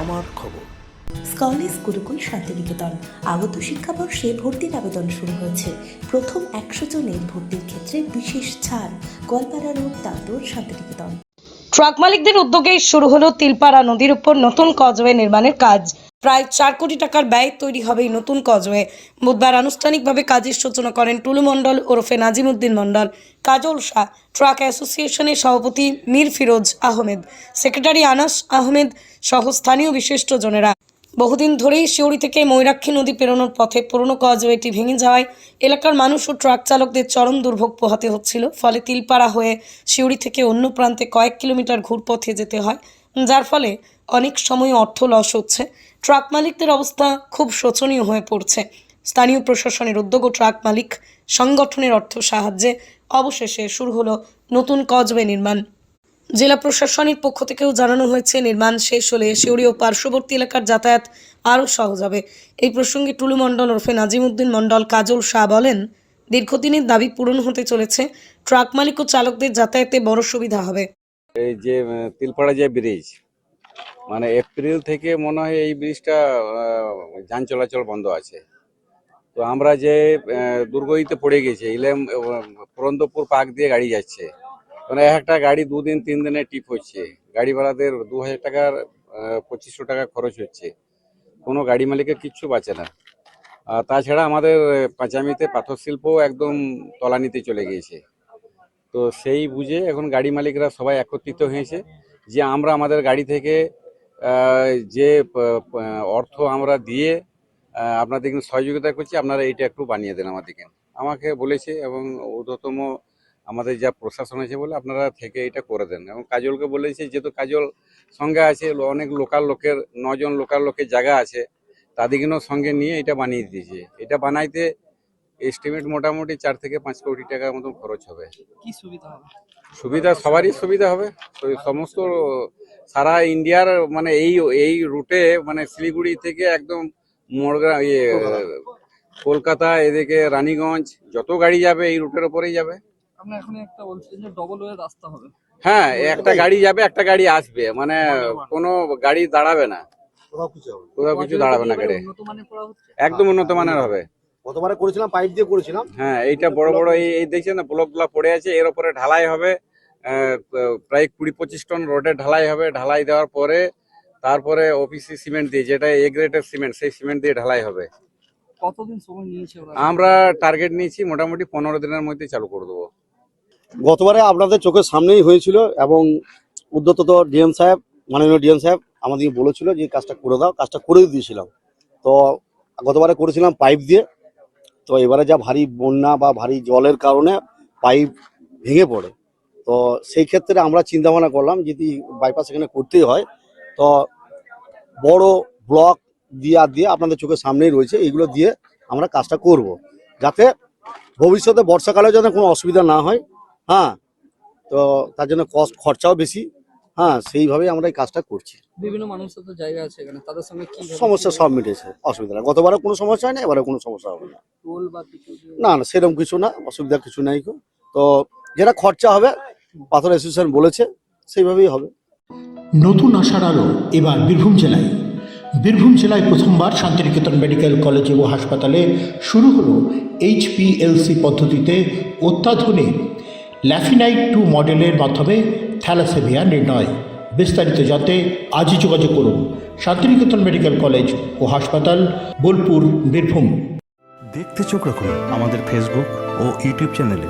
আমার খবর। স্কলেজ গুরুকুল শান্তিনিকেতন। আগত শিক্ষাবর্ষে ভর্তির আবেদন শুরু হয়েছে। প্রথম একশো জনের ভর্তির ক্ষেত্রে বিশেষ ছাড়। গোয়ালপাড়া রোড তাঁতর শান্তিনিকেতন। ট্রাক মালিকদের উদ্যোগে শুরু হলো তিলপাড়া নদীর উপর নতুন কজওয়ে নির্মাণের কাজ। প্রায় চার কোটি টাকার ব্যয় তৈরি হবে এই নতুন কজওয়ে। বুধবার আনুষ্ঠানিকভাবে কাজের সূচনা করেন টুলু মণ্ডল, ওরফে নাজিমুদ্দিন মণ্ডল, কাজল শাহ, ট্রাক অ্যাসোসিয়েশনের সভাপতি মীর ফিরোজ আহমেদ, সেক্রেটারি আনাস আহমেদ সহ স্থানীয় বিশিষ্টজনেরা। বহুদিন ধরেই শিউড়ি থেকে ময়ূরাক্ষী নদী পেরোনোর পথে পুরনো কজওয়েটি ভেঙে যাওয়ায় এলাকার মানুষ ও ট্রাক চালকদের চরম দুর্ভোগ পোহাতে হচ্ছিল, ফলে তিলপাড়া হয়ে শিউড়ি থেকে অন্য প্রান্তে কয়েক কিলোমিটার ঘুরপথে যেতে হয়। যার ফলে অনেক সময় অর্থ লস হচ্ছে। ট্রাক মালিকদের অবস্থা খুব শোচনীয় হয়ে পড়ছে। স্থানীয় প্রশাসনের উদ্যোগ ও ট্রাক মালিক সংগঠনের অর্থ সাহায্যে অবশেষে শুরু হলো নতুন কজওয়ে নির্মাণ। জেলা প্রশাসনের পক্ষ থেকেও জানানো হয়েছে, নির্মাণ শেষ হলে শিউরি ও পার্শ্ববর্তী এলাকার যাতায়াত আরও সহজ হবে। এই প্রসঙ্গে টুলু মণ্ডল ওরফে নাজিমুদ্দিন মণ্ডল কাজল শাহ বলেন, দীর্ঘদিনের দাবি পূরণ হতে চলেছে। ট্রাক মালিক ও চালকদের যাতায়াতে বড় সুবিধা হবে। এই যে তিলপাড়া যে ব্রিজ মানে এপ্রিল থেকে মনে হয় এই ব্রিজটা যান চলাচল বন্ধ আছে। তো আমরা যে আহ, দুর্গতিতে পড়ে গেছি ইলেম পুরন্দপুর পার্ক দিয়ে গাড়ি যাচ্ছে মানে এক একটা গাড়ি দুদিন তিন দিনে টিপ হচ্ছে গাড়ি ভাড়াদের দু হাজার টাকার পঁচিশশো টাকা খরচ হচ্ছে কোনো গাড়ি মালিকের কিচ্ছু বাঁচে না। আর তাছাড়া আমাদের পাঁচামিতে পাথর শিল্প একদম তলানিতে চলে গিয়েছে। তো সেই বুঝে এখন গাড়ি মালিকরা সবাই একত্রিত হয়েছে যে আমরা আমাদের গাড়ি থেকে যে অর্থ আমরা দিয়ে আহ, আপনাদেরকে সহযোগিতা করছি আপনারা এইটা একটু বানিয়ে দেন আমাদেরকে। আমাকে বলেছে এবং ঊর্ধ্বতম আমাদের যা প্রশাসন আছে বলে আপনারা থেকে এটা করে দেন। এবং কাজলকে বলেছে যেহেতু কাজল সঙ্গে আছে অনেক লোকাল লোকের নজন লোকাল লোকের জায়গা আছে তাদেরকেও সঙ্গে নিয়ে এটা বানিয়ে দিয়েছে। এটা বানাইতে এস্টিমেট মোটামুটি চার থেকে পাঁচ কোটি টাকার মতন খরচ হবে। কি সুবিধা হবে? সুবিধা সবারই সুবিধা হবে। তো সমস্ত সারা ইন্ডিয়ার মানে এই এই রুটে মানে শিলিগুড়ি থেকে একদম মোড়গ্রাম ইয়ে কলকাতা এদিকে রানীগঞ্জ যত গাড়ি যাবে এই রুটের ওপরেই যাবে। আপনি এখন একটা বলছেন যে ডবল ওয়ে রাস্তা হবে। হ্যাঁ একটা গাড়ি যাবে একটা গাড়ি আসবে। মানে কোনো গাড়ি দাঁড়াবে না। কোথাও কিছু দাঁড়াবে না গাড়ি। একদম উন্নত মানের হবে। গতবারে করেছিলাম পাইপ দিয়ে করেছিলাম। হ্যাঁ এইটা বড় বড় এই এই দেখছেন না ব্লকগুলো পড়ে আছে এর উপরে ঢালাই হবে। আহ, প্রায় কুড়ি পঁচিশ টন রোডে ঢালাই হবে। ঢালাই দেওয়ার পরে তারপরে ওপিসি সিমেন্ট দিয়ে যেটা এ গ্রেডের সিমেন্ট সেই সিমেন্ট দিয়ে ঢালাই হবে। কতদিন সময় নিয়েছে আমরা টার্গেট নিয়েছি মোটামুটি পনেরো দিনের মধ্যে চালু করে দেবো। গতবারে আপনাদের চোখের সামনেই হয়েছিল এবং উদ্যত ডিএম সাহেব মাননীয় ডিএম সাহেব আমাদেরকে বলেছিল যে কাজটা করে দাও। কাজটা করে দিয়েছিলাম। তো গতবারে করেছিলাম পাইপ দিয়ে তো এবারে যা ভারী বন্যা বা ভারী জলের কারণে পাইপ ভেঙে পড়ে। তো সেই ক্ষেত্রে আমরা চিন্তা ভাবনা করলাম, যদি বাইপাস এখানে করতেই হয়, তো বড় ব্লক দিয়ে দিয়ে আপনাদের চোখের সামনেই রয়েছে, এইগুলো দিয়ে আমরা কাজটা করব। যাতে ভবিষ্যতে বর্ষাকালে যাতে কোনো অসুবিধা না হয় হ্যাঁ তো তার জন্য কস্ট খরচাও বেশি হ্যাঁ সেইভাবেই আমরা এই কাজটা করছি। বিভিন্ন মানুষের তো জায়গা আছে এখানে তাদের সঙ্গে কি সমস্যা সব মিটেছে অসুবিধা না গতবারে কোনো সমস্যা হয় না এবারে কোনো সমস্যা হবে না। টোল বা কিছু না না সেরকম কিছু না অসুবিধা কিছু নাই গো। তো যেটা খরচা হবে পাথর অ্যাসোসিয়েশন বলেছে সেইভাবেই হবে। নতুন আশার আলো এবার বীরভূম জেলায়। বীরভূম জেলায় প্রথমবার শান্তিনিকেতন মেডিকেল কলেজ ও হাসপাতালে শুরু হলো এইচপিএলসি পদ্ধতিতে অত্যাধুনিক ল্যাফিনাইট টু মডেলের মাধ্যমে থ্যালাসেমিয়া নির্ণয়। বিস্তারিত জানতে আজই যোগাযোগ করুন শান্তিনিকেতন মেডিকেল কলেজ ও হাসপাতাল, বোলপুর, বীরভূম। দেখতে চোখ রাখুন আমাদের ফেসবুক ও ইউটিউব চ্যানেলে